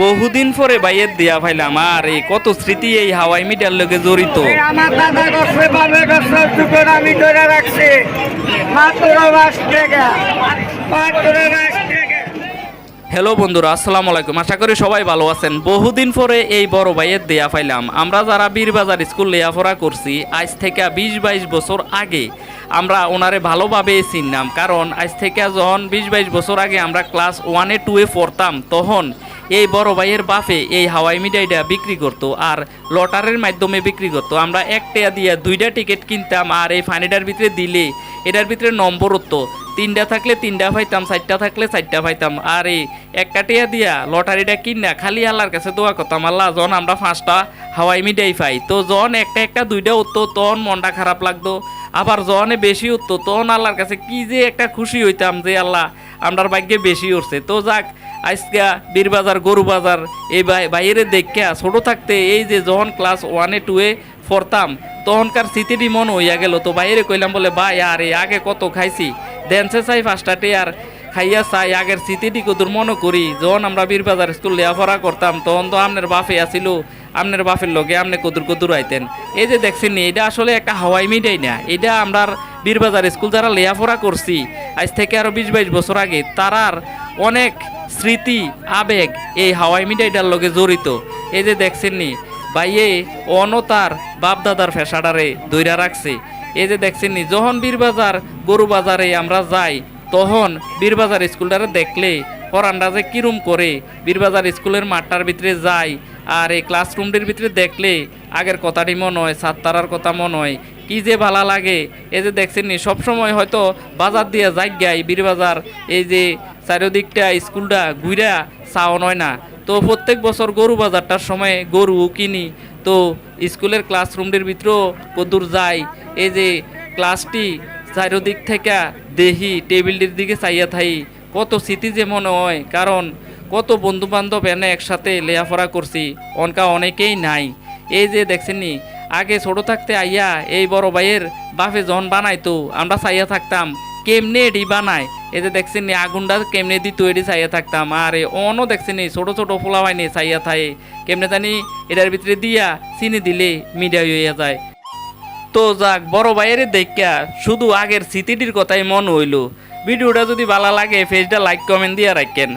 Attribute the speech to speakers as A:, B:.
A: বহুদিন পরে বাইয়ের দিয়া পাইলাম। আর এই কত স্মৃতি এই হাওয়াই মিটার লগে জড়িত।
B: আমার দাদা করছে বাবা করছে দুপুর আমি ধরে রাখছি। মাত্র বাস থেকে মাত্র বাস
A: হ্যালো বন্ধুরা আসসালামু আলাইকুম। আশা করি সবাই ভালো আছেন। বহুদিন পরে এই বড় ভাইয়ের দেয়া পাইলাম। আমরা যারা বীরবাজার স্কুল লেয়াফড়া করছি আজ থেকে বিশ বাইশ বছর আগে আমরা ওনারে ভালোভাবে চিনলাম। কারণ আজ থেকে যখন বিশ বাইশ বছর আগে আমরা ক্লাস ওয়ানে টুয়ে পড়তাম তখন এই বড় ভাইয়ের বাপে এই হাওয়াই মিঠাইটা বিক্রি করতো আর লটারের মাধ্যমে বিক্রি করতো। আমরা একটা দিয়ে দুইটা টিকিট কিনতাম আর এই ফানিটার ভিতরে দিলে এটার ভিতরে নম্বর হতো তিনটা থাকলে তিনটা পাইতাম, চারটা থাকলে চারটা পাইতাম। আর এই একটা টিয়া দিয়া লটারিটা কিনা খালি আল্লাহর কাছে দোয়া করতাম, আল্লাহ যখন আমরা পাঁচটা হাওয়াই মিঠাই পাই। তো যখন একটা একটা দুইটা উঠতো, তখন মনটা খারাপ লাগতো। আবার জনে বেশি উঠতো, তখন আল্লাহর কাছে কি যে একটা খুশি হইতাম যে, আল্লাহ, আমরার ভাগ্যে বেশি উঠছে। তো যাক আজকা বীরবাজার গরু বাজার এই বাই- বাইরে দেখা ছোট থাকতে এই যে যখন ক্লাস ওয়ানে টুয়ে পড়তাম তখনকার স্মৃতিটি মন হইয়া গেল। তো বাইরে কইলাম বলে ভাই আর আগে কত খাইছি? ড্যান্সে চাই পাঁচটাতে আর খাইয়া চাই আগের স্মৃতিটি কদুর মনে করি। যখন আমরা বীরবাজার স্কুল লেখাপড়া করতাম তখন তো আমনের বাপে আসিল আমনের বাপের লগে আমনে কদুর কদুর আইতেন। এই যে দেখছেন নি, এটা আসলে একটা হাওয়াই মিটাই না। এটা আমরা বীরবাজার স্কুল যারা লেখাপড়া করছি আজ থেকে আরও বিশ বাইশ বছর আগে তারার অনেক স্মৃতি, আবেগ, এই হাওয়াই মিঠাইটার লগে জড়িত। এই যে দেখছেন নি বাইয়ে অনতার বাপদাদার ফেসাডারে দইরা রাখছে। এই যে দেখছেন নি যখন বীরবাজার গরু বাজারে আমরা যাই, তখন বীরবাজার স্কুলটারে দেখলে পরানরা যে কিরম করে বীরবাজার স্কুলের মাঠটার ভিতরে যাই আর এই ক্লাসরুমটির ভিতরে দেখলে আগের কথাটি মনে হয়, সাততারার কথা মনে হয়। কি যে ভালো লাগে। এই যে দেখছেন নি সবসময় হয়তো বাজার দিয়ে যাই বীরবাজার, এই যে চারিদিকটা স্কুলটা ঘুরা চাও নয় না। তো প্রত্যেক বছর গরু বাজারটার সময় গরু কিনি। তো স্কুলের ক্লাসরুমটির ভিতরেও কদূর যাই এই যে ক্লাসটি চারিদিক থেকে দেহি টেবিলটির দিকে চাইয়া থাই। কত স্মৃতি যে মনে হয়, কারণ কত বন্ধু বান্ধব এনে একসাথে লেখাপড়া করছি, অনকা অনেকেই নাই। এই যে দেখছেন আগে ছোট থাকতে আইয়া এই বড় ভাইয়ের বাফে যখন বানাইতো, আমরা চাইয়া থাকতাম কেমনে এটি বানায়? যে দেখছেন নি, আগুনটা কেমনে দি তৈরি চাইয়া থাকতাম। আর অনও দেখছেন নি, ছোটো ছোটো ফোলা হয়নি চাইয়া থাকে কেমনে জানি এটার ভিতরে দিয়া চিনি দিলে মিডিয়া হইয়া যায়। তো যাক, বড় ভাইয়ের দেখা শুধু আগের স্মৃতিটির কথাই মন হইল। ভিডিওটা যদি ভালো লাগে, পেজটা লাইক কমেন্ট দিয়ে রাখেন।